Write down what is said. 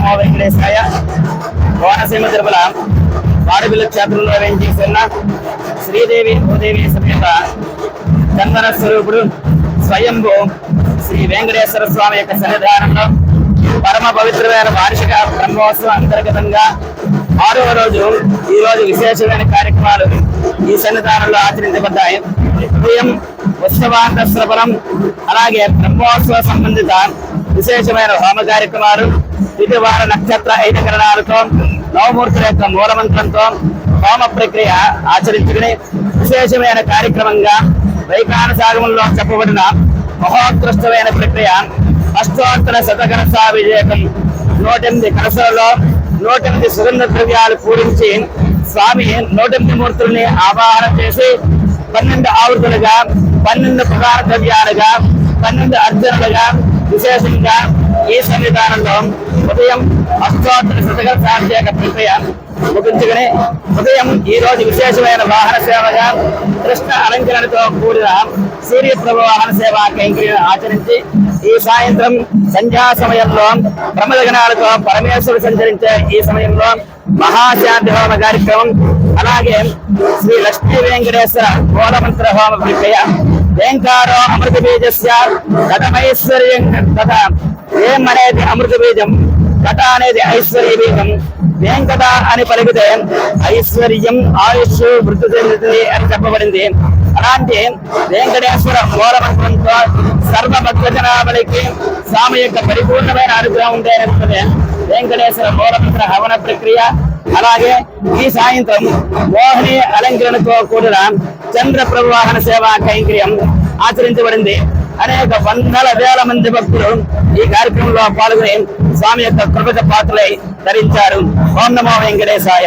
నమో వెంకటేశాయ కోనసీమ తిరుమల వాడబిల్లు క్షేత్రంలో వేయించేసిన శ్రీదేవి భూదేవి సమేత చందన స్వరూపుడు స్వయంభూ శ్రీ వెంకటేశ్వర స్వామి యొక్క సన్నిధానంలో పరమ పవిత్రమైన వార్షిక బ్రహ్మోత్సవం అంతర్గతంగా ఆరవ రోజు ఈ రోజు విశేషమైన కార్యక్రమాలు ఈ సన్నిధానంలో ఆచరించబడ్డాయి. ఉదయం ఉత్సవాంత శ్రవణం అలాగే బ్రహ్మోత్సవ సంబంధిత విశేషమైన హోమ కార్యక్రమాలు తిథివార నక్షత్ర ఐదకరణాలతో నవమూర్తుల యొక్క మూలమంత్రంతో హోమ ప్రక్రియ ఆచరించుకుని విశేషమైన కార్యక్రమంగా వైకానసాగంలో చెప్పబడిన మహోత్కృష్టమైన ప్రక్రియ అష్టోత్తర శతకరస విజయకం నూటెనిమిది కలసలలో నూటెనిమిది సుగంధ ద్రవ్యాలు పూరించి స్వామి నూటెనిమిది మూర్తుల్ని ఆవాహన చేసి పన్నెండు ఆవృతులుగా పన్నెండు ప్రధాన ద్రవ్యాలుగా పన్నెండు అర్జునులుగా విశేషంగా ఈ సన్నిధానంలో ఉదయం అష్టోత్తర శతకర సాధ్యక ప్రక్రియ ముగించుకుని ఉదయం ఈ రోజు విశేషమైన వాహన సేవగా కృష్ణ అలంకరణతో కూడిన సూర్యప్రభు వాహన సేవ కైంకర్యం ఆచరించి ఈ సాయంత్రం సంధ్యా సమయంలో ప్రమదగణాలతో పరమేశ్వరుడు సంచరించే ఈ సమయంలో మహాశాంతి హోమ కార్యక్రమం అలాగే శ్రీ లక్ష్మీ వెంకటేశ్వర మూలమంత్ర హోమ ప్రక్రియ వేంకారో అమృత బీజస్య కథమైశ్వర్యం కథ ఏం అనేది అమృత బీజం కథ అనేది ఐశ్వర్య బీజం వెంకట అని పలికితే ఐశ్వర్యం ఆయుష్ వృద్ధి చెందుతుంది అని చెప్పబడింది అలాంటి వెంకటేశ్వర మూలమంత్రంతో సర్వ భక్తజనావళికి స్వామి యొక్క పరిపూర్ణమైన అనుగ్రహం ఉంటే వెంకటేశ్వర మూలమంత్ర హవన ప్రక్రియ అలాగే ఈ సాయంత్రం మోహిని అలంకరణతో కూడిన చంద్ర ప్రవాహన సేవా కైంకర్యం ఆచరించబడింది. అనేక వందల వేల మంది భక్తులు ఈ కార్యక్రమంలో పాల్గొని స్వామి యొక్క కృపక పాత్రలై ధరించారు. ఓం నమో వెంకటేశాయ.